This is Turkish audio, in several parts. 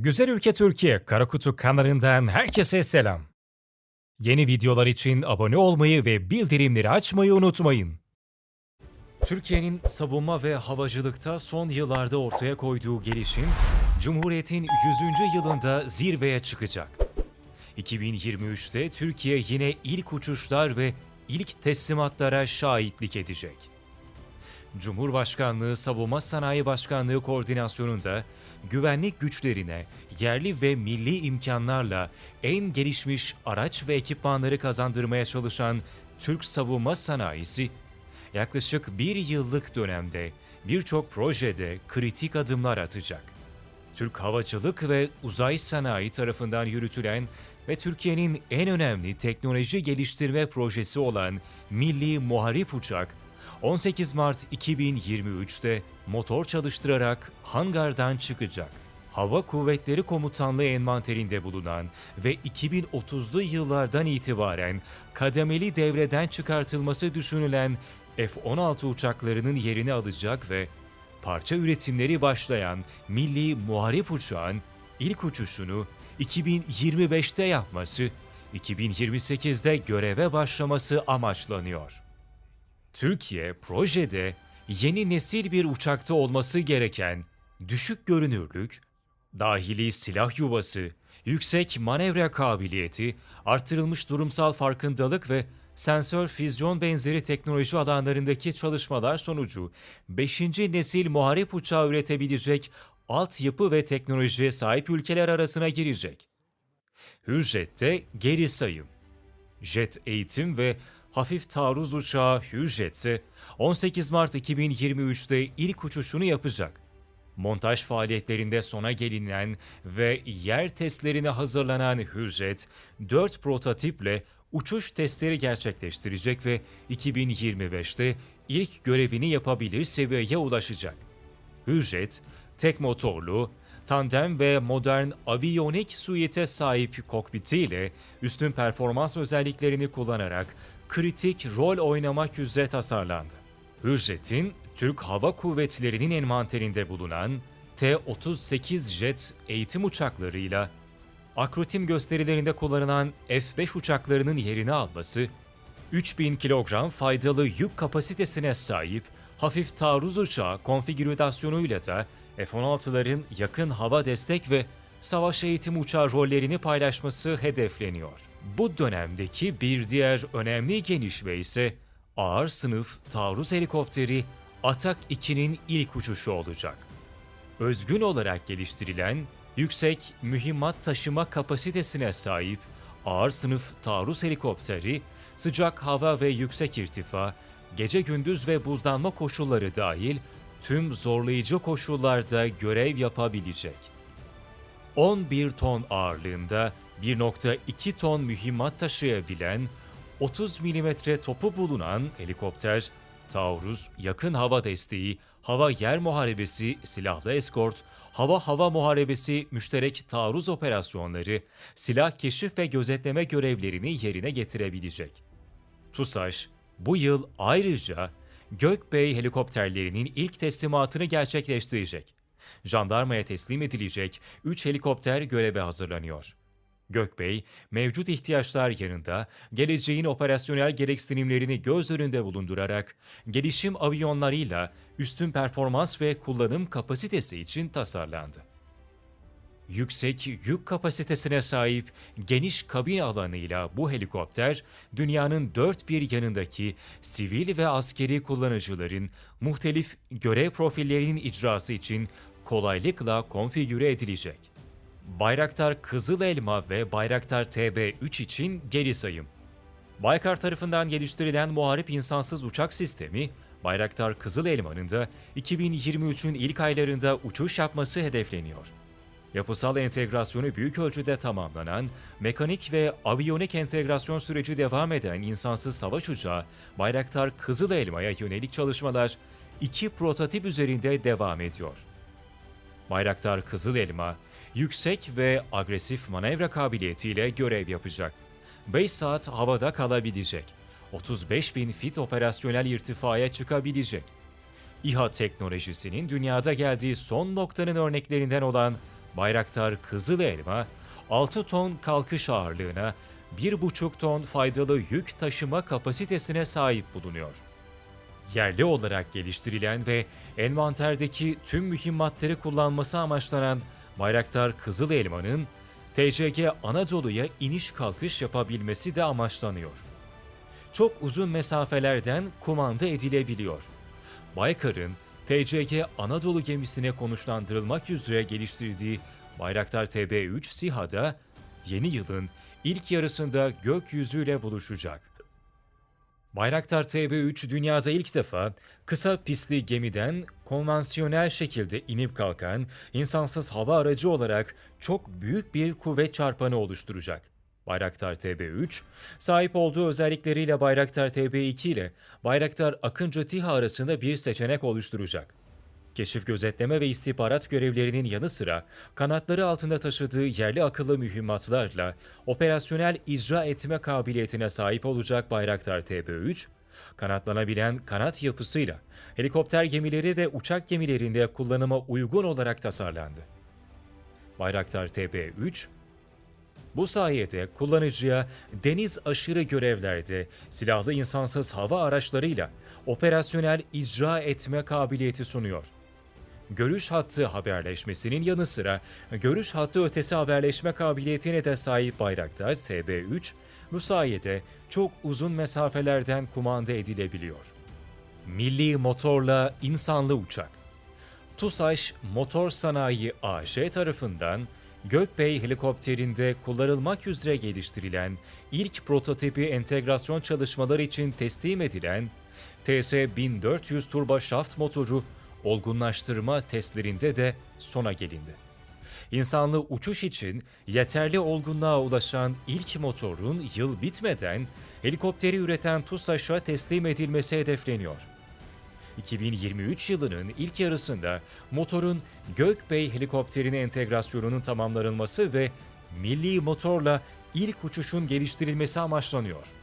Güzel ülke Türkiye Karakutu kanalından herkese selam. Yeni videolar için abone olmayı ve bildirimleri açmayı unutmayın. Türkiye'nin savunma ve havacılıkta son yıllarda ortaya koyduğu gelişim, Cumhuriyet'in 100. yılında zirveye çıkacak. 2023'te Türkiye yine ilk uçuşlar ve ilk teslimatlara şahitlik edecek. Cumhurbaşkanlığı Savunma Sanayi Başkanlığı koordinasyonunda güvenlik güçlerine yerli ve milli imkanlarla en gelişmiş araç ve ekipmanları kazandırmaya çalışan Türk savunma sanayisi, yaklaşık bir yıllık dönemde birçok projede kritik adımlar atacak. Türk Havacılık ve Uzay Sanayi tarafından yürütülen ve Türkiye'nin en önemli teknoloji geliştirme projesi olan Milli Muharip Uçak 18 Mart 2023'te motor çalıştırarak hangardan çıkacak. Hava Kuvvetleri Komutanlığı envanterinde bulunan ve 2030'lu yıllardan itibaren kademeli devreden çıkartılması düşünülen F-16 uçaklarının yerini alacak ve parça üretimleri başlayan Milli Muharip Uçağın ilk uçuşunu 2025'te yapması, 2028'de göreve başlaması amaçlanıyor. Türkiye projede yeni nesil bir uçakta olması gereken düşük görünürlük, dahili silah yuvası, yüksek manevra kabiliyeti, artırılmış durumsal farkındalık ve sensör füzyon benzeri teknoloji alanlarındaki çalışmalar sonucu 5. nesil muharip uçağı üretebilecek altyapı ve teknolojiye sahip ülkeler arasına girecek. Hürjet'te geri sayım. Jet eğitim ve hafif taarruz uçağı Hürjet ise 18 Mart 2023'te ilk uçuşunu yapacak. Montaj faaliyetlerinde sona gelinen ve yer testlerine hazırlanan Hürjet, 4 prototiple uçuş testleri gerçekleştirecek ve 2025'te ilk görevini yapabilir seviyeye ulaşacak. Hürjet, tek motorlu, tandem ve modern aviyonik suite sahip kokpitiyle üstün performans özelliklerini kullanarak kritik rol oynamak üzere tasarlandı. Hürjet'in Türk Hava Kuvvetleri'nin envanterinde bulunan T-38 jet eğitim uçaklarıyla akrotim gösterilerinde kullanılan F-5 uçaklarının yerini alması, 3000 kilogram faydalı yük kapasitesine sahip hafif taarruz uçağı konfigürasyonuyla da F-16'ların yakın hava destek ve savaş eğitim uçağı rollerini paylaşması hedefleniyor. Bu dönemdeki bir diğer önemli gelişme ise ağır sınıf taarruz helikopteri Atak 2'nin ilk uçuşu olacak. Özgün olarak geliştirilen, yüksek mühimmat taşıma kapasitesine sahip ağır sınıf taarruz helikopteri, sıcak hava ve yüksek irtifa, gece gündüz ve buzlanma koşulları dahil tüm zorlayıcı koşullarda görev yapabilecek. 11 ton ağırlığında 1.2 ton mühimmat taşıyabilen 30 mm topu bulunan helikopter, taarruz, yakın hava desteği, hava yer muharebesi, silahlı eskort, hava-hava muharebesi, müşterek taarruz operasyonları, silah keşif ve gözetleme görevlerini yerine getirebilecek. TUSAŞ, bu yıl ayrıca Gökbey helikopterlerinin ilk teslimatını gerçekleştirecek. Jandarmaya teslim edilecek 3 helikopter göreve hazırlanıyor. Gökbey, mevcut ihtiyaçlar yanında geleceğin operasyonel gereksinimlerini göz önünde bulundurarak gelişim avionyonlarıyla üstün performans ve kullanım kapasitesi için tasarlandı. Yüksek yük kapasitesine sahip geniş kabin alanıyla bu helikopter, dünyanın dört bir yanındaki sivil ve askeri kullanıcıların muhtelif görev profillerinin icrası için kolaylıkla konfigüre edilecek. Bayraktar Kızıl Elma ve Bayraktar TB3 için geri sayım. Baykar tarafından geliştirilen muharip insansız uçak sistemi, Bayraktar Kızıl Elma'nın da 2023'ün ilk aylarında uçuş yapması hedefleniyor. Yapısal entegrasyonu büyük ölçüde tamamlanan, mekanik ve aviyonik entegrasyon süreci devam eden insansız savaş uçağı Bayraktar Kızıl Elma'ya yönelik çalışmalar iki prototip üzerinde devam ediyor. Bayraktar Kızıl Elma, yüksek ve agresif manevra kabiliyetiyle görev yapacak. 5 saat havada kalabilecek. 35 bin fit operasyonel irtifaya çıkabilecek. İHA teknolojisinin dünyada geldiği son noktanın örneklerinden olan Bayraktar Kızıl Elma 6 ton kalkış ağırlığına, 1,5 ton faydalı yük taşıma kapasitesine sahip bulunuyor. Yerli olarak geliştirilen ve envanterdeki tüm mühimmatları kullanması amaçlanan Bayraktar Kızıl Elma'nın TCG Anadolu'ya iniş kalkış yapabilmesi de amaçlanıyor. Çok uzun mesafelerden kumanda edilebiliyor. Baykar'ın TCG Anadolu gemisine konuşlandırılmak üzere geliştirdiği Bayraktar TB3 SİHA'da yeni yılın ilk yarısında gökyüzüyle buluşacak. Bayraktar TB3 dünyada ilk defa kısa pistli gemiden konvansiyonel şekilde inip kalkan insansız hava aracı olarak çok büyük bir kuvvet çarpanı oluşturacak. Bayraktar TB3, sahip olduğu özellikleriyle Bayraktar TB2 ile Bayraktar Akıncı TİHA arasında bir seçenek oluşturacak. Keşif gözetleme ve istihbarat görevlerinin yanı sıra kanatları altında taşıdığı yerli akıllı mühimmatlarla operasyonel icra etme kabiliyetine sahip olacak Bayraktar TB3, kanatlanabilen kanat yapısıyla helikopter gemileri ve uçak gemilerinde kullanıma uygun olarak tasarlandı. Bayraktar TB3, bu sayede kullanıcıya deniz aşırı görevlerde silahlı insansız hava araçlarıyla operasyonel icra etme kabiliyeti sunuyor. Görüş hattı haberleşmesinin yanı sıra görüş hattı ötesi haberleşme kabiliyetine de sahip Bayraktar TB3, bu sayede çok uzun mesafelerden kumanda edilebiliyor. Milli motorla insanlı uçak TUSAŞ Motor Sanayi AŞ tarafından Gökbey helikopterinde kullanılmak üzere geliştirilen ilk prototipi entegrasyon çalışmaları için teslim edilen TS-1400 turbo şaft motoru olgunlaştırma testlerinde de sona gelindi. İnsanlı uçuş için yeterli olgunluğa ulaşan ilk motorun yıl bitmeden helikopteri üreten TUSAŞ'a teslim edilmesi hedefleniyor. 2023 yılının ilk yarısında motorun Gökbey helikopterine entegrasyonunun tamamlanması ve milli motorla ilk uçuşun geliştirilmesi amaçlanıyor.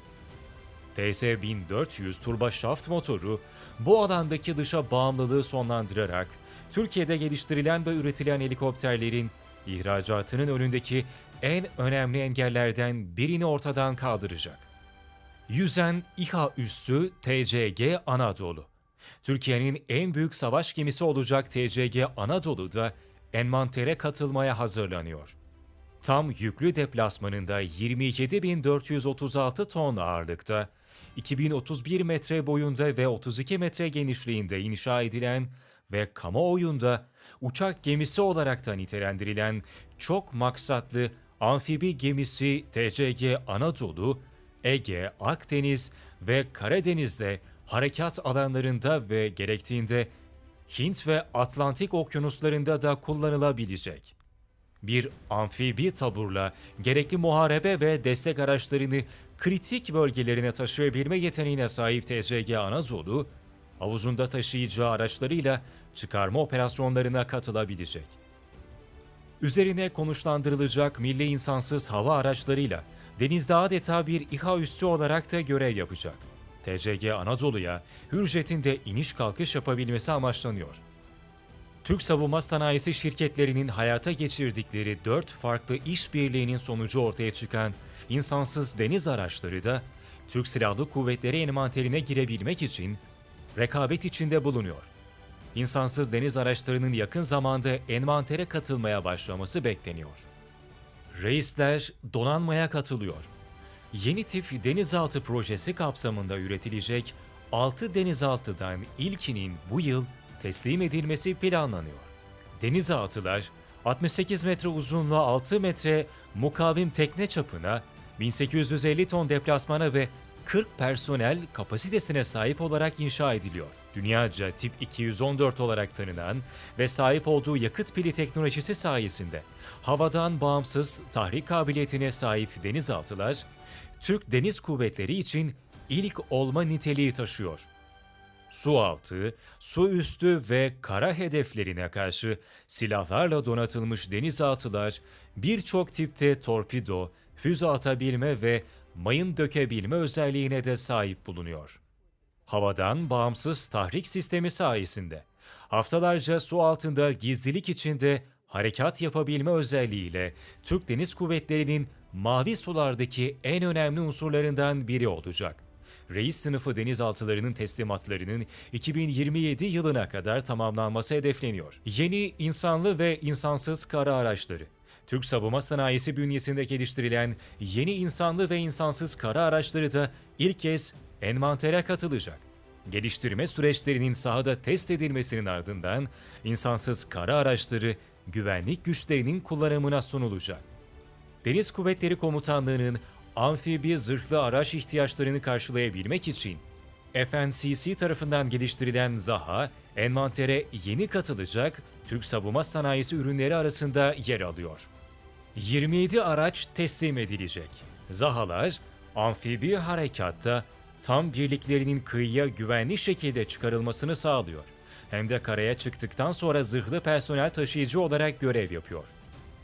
TS-1400 turbo şaft motoru bu alandaki dışa bağımlılığı sonlandırarak Türkiye'de geliştirilen ve üretilen helikopterlerin ihracatının önündeki en önemli engellerden birini ortadan kaldıracak. Yüzen İHA üssü TCG Anadolu. Türkiye'nin en büyük savaş gemisi olacak TCG Anadolu'da envantere katılmaya hazırlanıyor. Tam yüklü deplasmanında 27.436 ton ağırlıkta, 2031 metre boyunda ve 32 metre genişliğinde inşa edilen ve kamuoyunda uçak gemisi olarak da nitelendirilen çok maksatlı amfibi gemisi TCG Anadolu, Ege, Akdeniz ve Karadeniz'de harekat alanlarında ve gerektiğinde Hint ve Atlantik okyanuslarında da kullanılabilecek. Bir amfibi taburla gerekli muharebe ve destek araçlarını kritik bölgelerine taşıyabilme yeteneğine sahip TCG Anadolu, havuzunda taşıyacağı araçlarıyla çıkarma operasyonlarına katılabilecek. Üzerine konuşlandırılacak milli insansız hava araçlarıyla denizde adeta bir İHA üssü olarak da görev yapacak. TCG Anadolu'ya Hürjet'in de iniş kalkış yapabilmesi amaçlanıyor. Türk savunma sanayisi şirketlerinin hayata geçirdikleri dört farklı işbirliğinin sonucu ortaya çıkan insansız deniz araçları da Türk Silahlı Kuvvetleri envanterine girebilmek için rekabet içinde bulunuyor. İnsansız deniz araçlarının yakın zamanda envantere katılmaya başlaması bekleniyor. Reisler donanmaya katılıyor. Yeni tip denizaltı projesi kapsamında üretilecek 6 denizaltıdan ilkinin bu yıl teslim edilmesi planlanıyor. Denizaltılar 68 metre uzunluğa 6 metre mukavim tekne çapına, 1850 ton deplasmana ve 40 personel kapasitesine sahip olarak inşa ediliyor. Dünyaca tip 214 olarak tanınan ve sahip olduğu yakıt pili teknolojisi sayesinde havadan bağımsız tahrik kabiliyetine sahip denizaltılar, Türk Deniz Kuvvetleri için ilk olma niteliği taşıyor. Su altı, su üstü ve kara hedeflerine karşı silahlarla donatılmış denizaltılar birçok tipte torpido, füze atabilme ve mayın dökebilme özelliğine de sahip bulunuyor. Havadan bağımsız tahrik sistemi sayesinde haftalarca su altında gizlilik içinde harekat yapabilme özelliğiyle Türk Deniz Kuvvetleri'nin mavi sulardaki en önemli unsurlarından biri olacak. Reis sınıfı denizaltılarının teslimatlarının 2027 yılına kadar tamamlanması hedefleniyor. Yeni insanlı ve insansız kara araçları, Türk savunma sanayisi bünyesinde geliştirilen yeni insanlı ve insansız kara araçları da ilk kez envantere katılacak. Geliştirme süreçlerinin sahada test edilmesinin ardından insansız kara araçları güvenlik güçlerinin kullanımına sunulacak. Deniz Kuvvetleri Komutanlığı'nın amfibi zırhlı araç ihtiyaçlarını karşılayabilmek için FNCC tarafından geliştirilen ZAHA, envantere yeni katılacak Türk savunma sanayisi ürünleri arasında yer alıyor. 27 araç teslim edilecek. ZAHA'lar amfibi harekatta tam birliklerinin kıyıya güvenli şekilde çıkarılmasını sağlıyor. Hem de karaya çıktıktan sonra zırhlı personel taşıyıcı olarak görev yapıyor.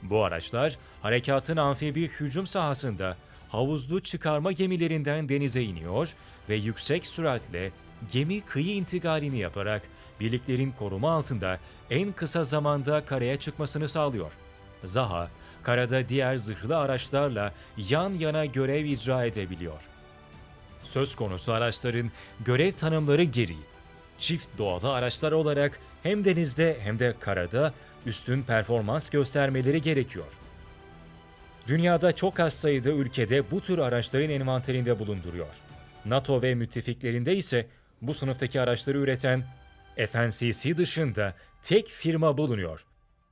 Bu araçlar harekatın amfibi hücum sahasında havuzlu çıkarma gemilerinden denize iniyor ve yüksek süratle gemi kıyı intikalini yaparak birliklerin koruma altında en kısa zamanda karaya çıkmasını sağlıyor. Zaha, karada diğer zırhlı araçlarla yan yana görev icra edebiliyor. Söz konusu araçların görev tanımları geri. Çift doğalı araçlar olarak hem denizde hem de karada üstün performans göstermeleri gerekiyor. Dünyada çok az sayıda ülkede bu tür araçların envanterinde bulunduruyor. NATO ve müttefiklerinde ise bu sınıftaki araçları üreten FNCC dışında tek firma bulunuyor.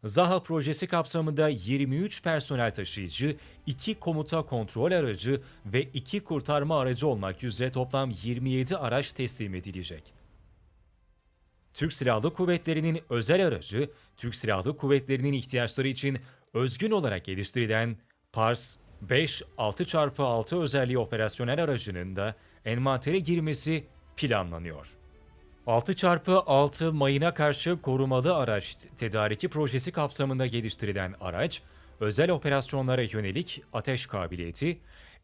Zaha projesi kapsamında 23 personel taşıyıcı, 2 komuta kontrol aracı ve 2 kurtarma aracı olmak üzere toplam 27 araç teslim edilecek. Türk Silahlı Kuvvetleri'nin özel aracı, Türk Silahlı Kuvvetleri'nin ihtiyaçları için özgün olarak geliştirilen Pars 5 6x6 özelliği operasyonel aracının da envantere girmesi planlanıyor. 6x6 mayına karşı korumalı araç tedariki projesi kapsamında geliştirilen araç, özel operasyonlara yönelik ateş kabiliyeti,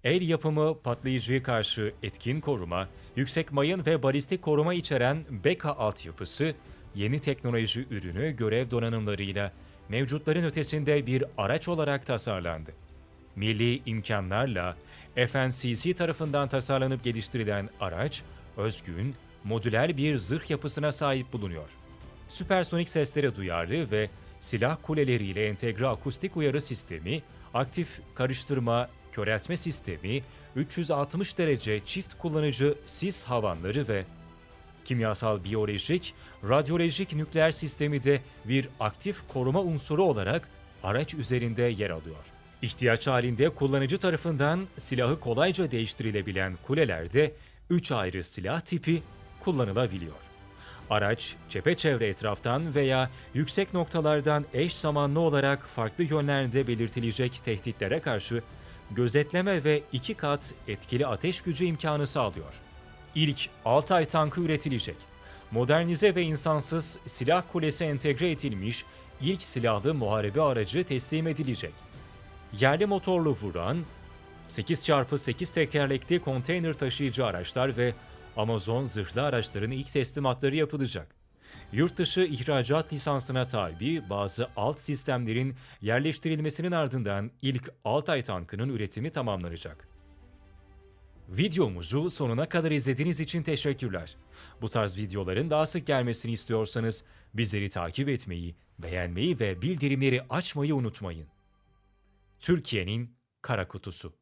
el yapımı patlayıcıya karşı etkin koruma, yüksek mayın ve balistik koruma içeren BEKA altyapısı, yeni teknoloji ürünü görev donanımlarıyla mevcutların ötesinde bir araç olarak tasarlandı. Milli imkanlarla FNCC tarafından tasarlanıp geliştirilen araç, özgün, modüler bir zırh yapısına sahip bulunuyor. Süpersonik seslere duyarlı ve silah kuleleriyle entegre akustik uyarı sistemi, aktif karıştırma, köreltme sistemi, 360 derece çift kullanıcı sis havanları ve kimyasal biyolojik, radyolojik nükleer sistemi de bir aktif koruma unsuru olarak araç üzerinde yer alıyor. İhtiyaç halinde kullanıcı tarafından silahı kolayca değiştirilebilen kulelerde 3 ayrı silah tipi kullanılabiliyor. Araç, çepeçevre etraftan veya yüksek noktalardan eş zamanlı olarak farklı yönlerde belirtilecek tehditlere karşı gözetleme ve iki kat etkili ateş gücü imkanı sağlıyor. İlk Altay tankı üretilecek. Modernize ve insansız silah kulesi entegre edilmiş ilk silahlı muharebe aracı teslim edilecek. Yerli motorlu vuran, 8x8 tekerlekli konteyner taşıyıcı araçlar ve Amazon zırhlı araçların ilk teslimatları yapılacak. Yurt dışı ihracat lisansına tabi bazı alt sistemlerin yerleştirilmesinin ardından ilk Altay tankının üretimi tamamlanacak. Videomuzu sonuna kadar izlediğiniz için teşekkürler. Bu tarz videoların daha sık gelmesini istiyorsanız bizleri takip etmeyi, beğenmeyi ve bildirimleri açmayı unutmayın. Türkiye'nin Kara Kutusu